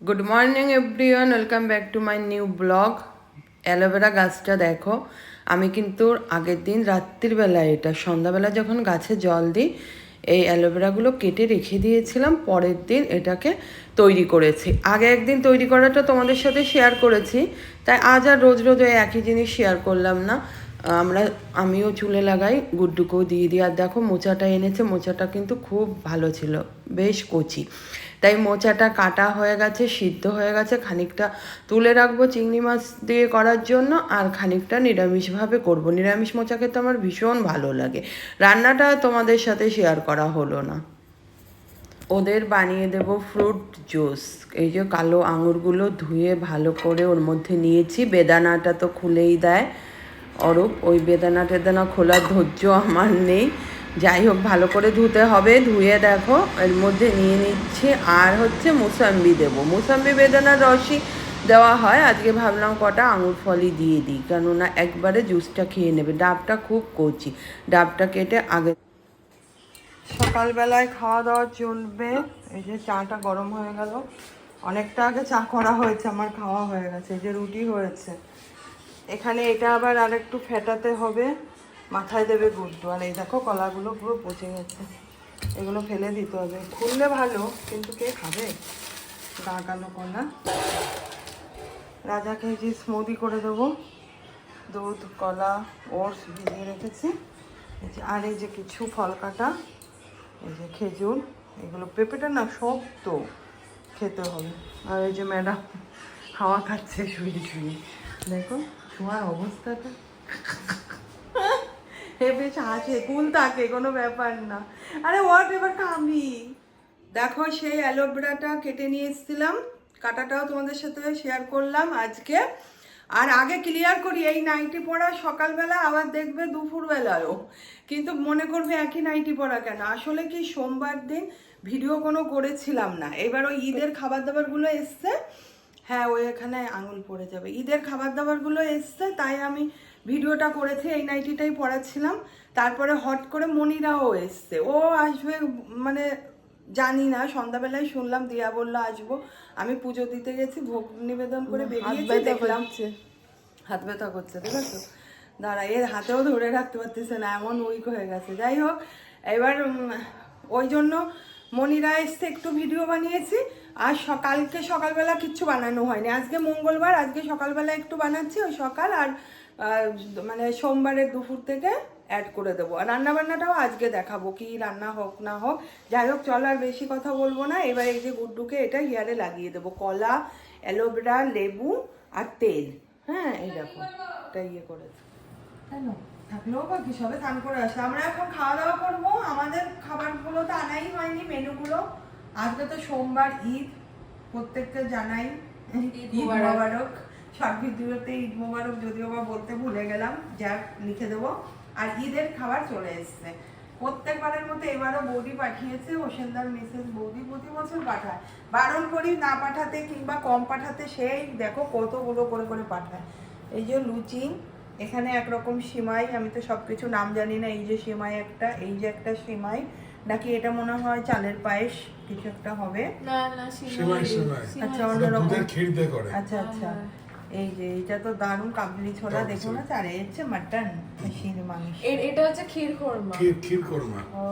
Good morning everyone welcome back to my new blog aloe vera গাছটা দেখো। আমি কিন্তু আগের দিন রাত্রির বেলা এটা, সন্ধ্যাবেলা যখন গাছে জল দিই, এই অ্যালোভেরাগুলো কেটে রেখে দিয়েছিলাম, পরের দিন এটাকে তৈরি করেছি। আগে একদিন তৈরি করাটা তোমাদের সাথে শেয়ার করেছি, তাই আজ আর রোজ রোজ ওই একই জিনিস শেয়ার করলাম না। আমরা, আমিও চুলে লাগাই, গুড্ডুকেও দিয়ে দিই। আর দেখো, মোচাটা এনেছে, মোচাটা কিন্তু খুব ভালো ছিল, বেশ কচি। তাই মোচাটা কাটা হয়ে গেছে, সিদ্ধ হয়ে গেছে। খানিকটা তুলে রাখব চিংড়ি মাছ দিয়ে করার জন্য আর খানিকটা নিরামিষভাবে করব। নিরামিষ মোচা খেতে আমার ভীষণ ভালো লাগে। রান্নাটা তোমাদের সাথে শেয়ার করা হলো না। ওদের বানিয়ে দেব ফ্রুট জুস এই যে কালো আঙুরগুলো ধুয়ে ভালো করে ওর মধ্যে নিয়েছি। বেদানাটা তো খুলেই দেয়। অরূপ, ওই বেদানা টেদানা খোলার ধৈর্য আমার নেই। যাই হোক, ভালো করে ধুতে হবে, ধুয়ে দেখো, এর মধ্যে নিয়ে নিচ্ছি, আর হচ্ছে মুসাম্বি দেবো। মুসাম্বি বেদানার রসই দেওয়া হয়, আজকে ভাবলাম কটা আঙুর ফলই দিয়ে দিই, কেননা একবারে জুসটা খেয়ে নেবে। ডাবটা খুব কচি, ডাবটা কেটে আগে সকালবেলায় খাওয়া দাওয়া চলবে, এই যে চাটা গরম হয়ে গেল। অনেকটা আগে চা করা হয়েছে, আমার খাওয়া হয়ে গেছে, এই যে রুটি হয়েছে। এখানে এটা আবার আরেকটু ফেটাতে হবে। মাথায় দেবে গুড্ডু। আর এই দেখো কলাগুলো পুরো পচে গেছে। এগুলো ফেলে দিতে হবে। খুললে ভালো, কিন্তু কে খাবে? গা কালো। কলা রাজাকে যে স্মুদি করে দেবো। দুধ, কলা, ওটস ভিজিয়ে রেখেছি। আর এই যে কিছু ফল কাটা, এই যে খেজুর, এগুলো পেঁপেটা না শক্ত খেতে হবে। আর এই যে ম্যাডাম হাওয়া খাচ্ছে শুয়ে শুয়ে। দেখো তোমার অবস্থাটা। বেশ আছে কুল থাকে, কোনো ব্যাপার না। আরে হোয়াট এবার কামি? দেখো, সেই অ্যালোভেরাটা কেটে নিয়ে এসেছিলাম। কাটাটাও তোমাদের সাথে শেয়ার করলাম আজকে। আর আগে ক্লিয়ার করি, এই নাইটি পরা সকালবেলা আবার দেখবে দুপুরবেলায়ও কিন্তু মনে করবে একই নাইটি পরা কেন? আসলে কি সোমবার দিন ভিডিও কোনো করেছিলাম না। এবার ওই ঈদের খাবার দাবারগুলো এসছে। হ্যাঁ ওই এখানে আঙুল পড়ে যাবে। ঈদের খাবার দাবারগুলো এসছে, তাই আমি ভিডিওটা করেছি এই নাইটিটাই পড়াচ্ছিলাম তারপরে হট করে মনিরাও এসছে। ও আসবে মানে জানি না সন্ধ্যাবেলায় শুনলাম দিয়া বলল আসব। আমি পুজো দিতে গেছি ভোগ নিবেদন করে বেরিয়েছি দেখলাম। হাত ব্যথা করছে ঠিক আছে? দাঁড়া এর হাতেও ধরে রাখতে পারতেছে না এমন উইক হয়ে গেছে। যাই হোক এবার ওই জন্য মনিরা এসছে একটু ভিডিও বানিয়েছি। আর সকালকে সকালবেলা কিচ্ছু বানানো হয়নি। আজকে মঙ্গলবার আজকে সকালবেলা একটু বানাচ্ছি ওই সকাল। আর মানে সোমবারের দুপুর থেকে অ্যাড করে দেবো। আর রান্না বান্নাটাও আজকে দেখাবো কি রান্না হোক না হোক। যাই হোক চল আর বেশি কথা বলব না। এবার এই যে গুড্ডুকে এটা হেয়ারে লাগিয়ে দেবো কলা অ্যালোভেরা লেবু আর তেল। হ্যাঁ এই দেখো এটা ইয়ে করে কেন? থাকলেও বা কি সবে স্নান করে আসে। আমরা এখন খাওয়া দাওয়া করব। আমাদের খাবারগুলো তো আনাই হয়নি মেনুগুলো। আজকে তো সোমবার ঈদ। প্রত্যেককে জানাই ঈদ মোবারক। শর্ট ভিডিওতে ঈদ মোবারক যদিও বা বলতে ভুলে গেলাম যাক লিখে দেবো। আর ঈদের খাবার চলে এসছে। প্রত্যেকবারের মতো এবারও বৌদি পাঠিয়েছে হোসেনদার মিসেস বৌদি প্রতি বছর পাঠায়। বারণ করি না পাঠাতে কিংবা কম পাঠাতে সেই দেখো কতগুলো করে করে পাঠায়। এই যে লুচি এখানে একরকম সিমাই আমি তো সব কিছু নাম জানি না এই যে সিমাই একটা এই যে একটা সিমাই। নাকি এটা মনে হয় চালের পায়েস কিছু একটা হবে? না না সেমাই। সেমাই আচ্ছা অন্যরকম আচ্ছা আচ্ছা। এই যে এটা তো দারুণ কাবলি ছোলা দেখো না। হচ্ছে মাটন খাসির মাংস। এটা হচ্ছে ক্ষীর খোরমা। ক্ষীর কোরমা ও,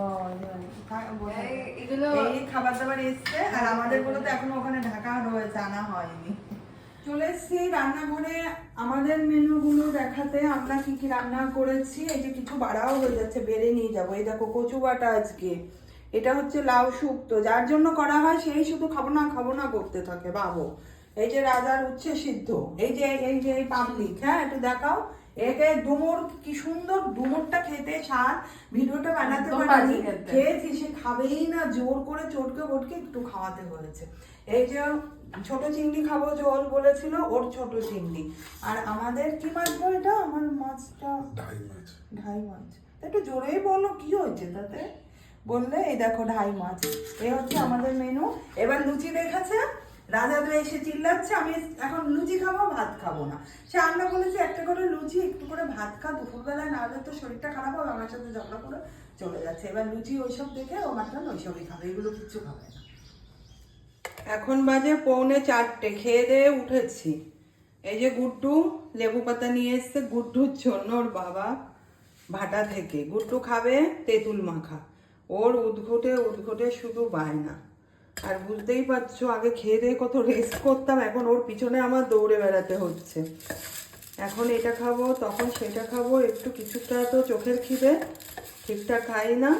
এগুলো এই খাবার দাবার এসছে আর আমাদেরগুলো তো এখনও ওখানে ঢাকা রয়েছে আনা হয়নি। চলে এসছি রান্নাঘরে। আমাদের মেনুগুলো দেখাতে আমরা কি কি রান্না করেছি এই যে কিছু বাড়াও হয়ে যাচ্ছে বেড়ে নিয়ে যাব। এই দেখো কচু বাটা আজকে। এটা হচ্ছে লাউ শুক্তো যার জন্য করা হয় সেই শুধু খাব না খাব না করতে থাকে বাবু এই যে রাজার উচ্ছে সিদ্ধ এই যে এই যে এই পাবলিক হ্যাঁ একটু দেখাও। একে ডুমুর কি সুন্দর ডুমুরটা খেতে স্বাদ। ভিডিওটা বানাতে খেতে। খেয়েছি সে খাবেই না জোর করে চটকে বটকে একটু খাওয়াতে হয়েছে। এই যে ছোট চিংড়ি খাব জল বলেছিল ওর ছোট চিংড়ি। আর আমাদের কি মাছ গো এটা? আমার মাছটা ঢাই মাছ। ঢাই মাছ। একটু জোরেই বলো কি হয়েছে তাতে? বললে এই দেখো ঢাই মাছ। এই হচ্ছে আমাদের মেনু এবার লুচি দেখাচ্ছে। রাজা তো এসে চিল্লাচ্ছে, আমি এখন লুচি খাব, ভাত খাব না। সে আমরা বলেছি, একটা করে লুচি, একটু করে ভাত খা দুপুরবেলায় না হলে তো শরীরটা খারাপ হবে, আমার সাথে ঝগড়া করে চলে যাচ্ছে। এবার লুচি ওইসব দেখে ও মাত্র ওইসবই খাবে, এগুলো কিচ্ছু খাবে না। এখন বাজে পৌনে চারটে, খেয়ে দিয়ে উঠেছি। এই যে গুড্ডু, লেবু পাতা নিয়ে এসছে, গুড্ডুর জন্য ওর বাবা ভাটা থেকে। গুড্ডু খাবে, তেঁতুল মাখা। ওর উদ্ঘটে উদ্ঘটে শুধু বায়না। আর বুঝতেই পারছ, আগে খেয়ে দিয়ে কত রেস্ট করতাম, এখন ওর পিছনে আমার দৌড়ে বেড়াতে হচ্ছে। এখন এটা খাব, তখন সেটা খাব, একটু কিছুটা তো চোখের খিদে, ঠিকঠাক খাই না,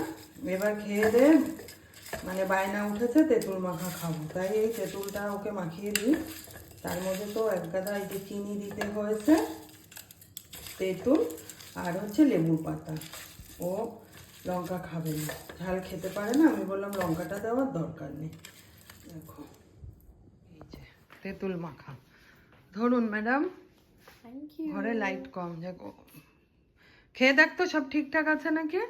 এবার খেয়ে দে মানে বায়না উঠেছে, তেঁতুল মাখা খাব। তাই এই তেঁতুলটা ওকে মাখিয়ে দিই। তার মধ্যে তো এক গাদা এই যে চিনি দিতে হয়েছে, তেঁতুল আর হচ্ছে লেবু পাতা। ও লঙ্কা খাবে না। ঝাল খেতে পারে না আমি বললাম লঙ্কাটা দেওয়ার দরকার নেই। দেখো এই যে তেঁতুল মাখা। ধরুন ম্যাডাম ঘরে লাইট কম দেখো। খেয়ে দেখ তো সব ঠিকঠাক আছে নাকি?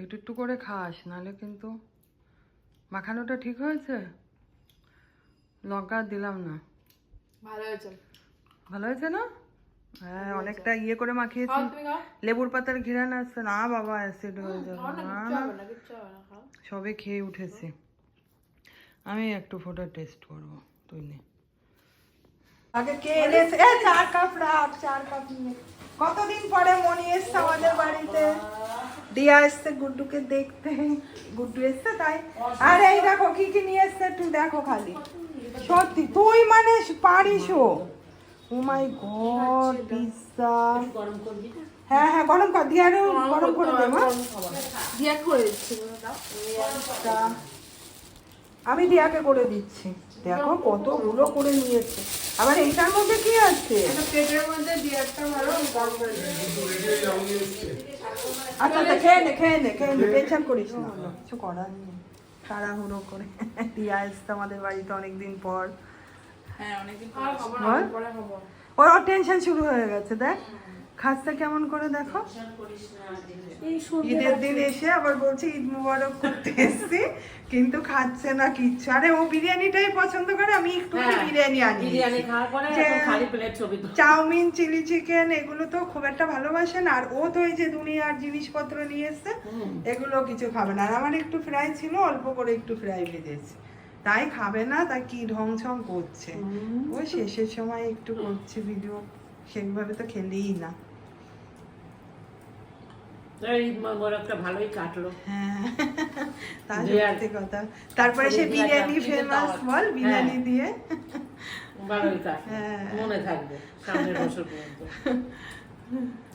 একটু একটু করে খাস নাহলে কিন্তু মাখানোটা ঠিক হয়েছে? লঙ্কা দিলাম না। ভালো হয়েছে। ভালো হয়েছে না? হ্যাঁ অনেকটা ইয়ে করে মাখিয়েছি। লেবুর পাতার ঘিরান আসছে না বাবা অ্যাসিড হয়ে যাবে। সবে খেয়ে উঠেছি। আমি একটু ফটো টেস্ট করব তুই নে আগে কে এনেছে? এ চার কাপ রাখ চার কাপ নিয়ে। কতদিন পরে মনি এসছে আমাদের বাড়িতে? দিয়া এসছে গুড্ডুকে দেখতে। গুড্ডু এসছে তাই? আর এই দেখো কি কি নিয়ে এসছে একটু দেখো খালি। সত্যি তুই মানে পারিস ও মাই গড পিজ্জা হ্যাঁ? হ্যাঁ গরম কর দিয়া গরম করে দে মা। দিয়া করে দিচ্ছি আমি দিয়াকে করে দিচ্ছি। দেখো কতগুলো করে নিয়েছে। আবার এইটার মধ্যে কি আছে? প্লেটের মধ্যে দিয়াটা ভালো গরম করে আচ্ছা আচ্ছা খেয়ে নে খেয়ে নে খেয়ে নে টেনশন করিস না। কিছু করার নেই। তাড়াহুড়ো করে। দিয়া এসছে আমাদের বাড়িতে অনেকদিন পর। ওর টেনশন শুরু হয়ে গেছে দেখ। খাচ্ছে কেমন করে দেখো। ঈদের দিন এসে আবার বলছে ঈদ মুবারক করতে এসছি কিন্তু খাচ্ছে না কিচ্ছু। আরে ও বিরিয়ানিটাই পছন্দ করে আমি একটু বিরিয়ানি আনি। বিরিয়ানি তো। চাউমিন চিলি চিকেন এগুলো তো খুব একটা ভালোবাসে না আর ও তো এই যে দুনিয়ার জিনিসপত্র নিয়ে এসছে এগুলো কিছু খাবে না। আর আমার একটু ফ্রাই ছিল অল্প করে একটু ফ্রাই ভেজেছি। তাই খাবে না তাই কি ঢং ছং করছে ও শেষের সময় একটু করছে ভিডিও সেইভাবে তো খেলেই না। ভালোই কাটলো। হ্যাঁ। কথা। তারপরে সে বিরিয়ানি ফেমাস বল বিরিয়ানি হ্যাঁ। দিয়ে। ভালোই কাটলো। হ্যাঁ। মনে থাকবে সামনের বছর পর্যন্ত।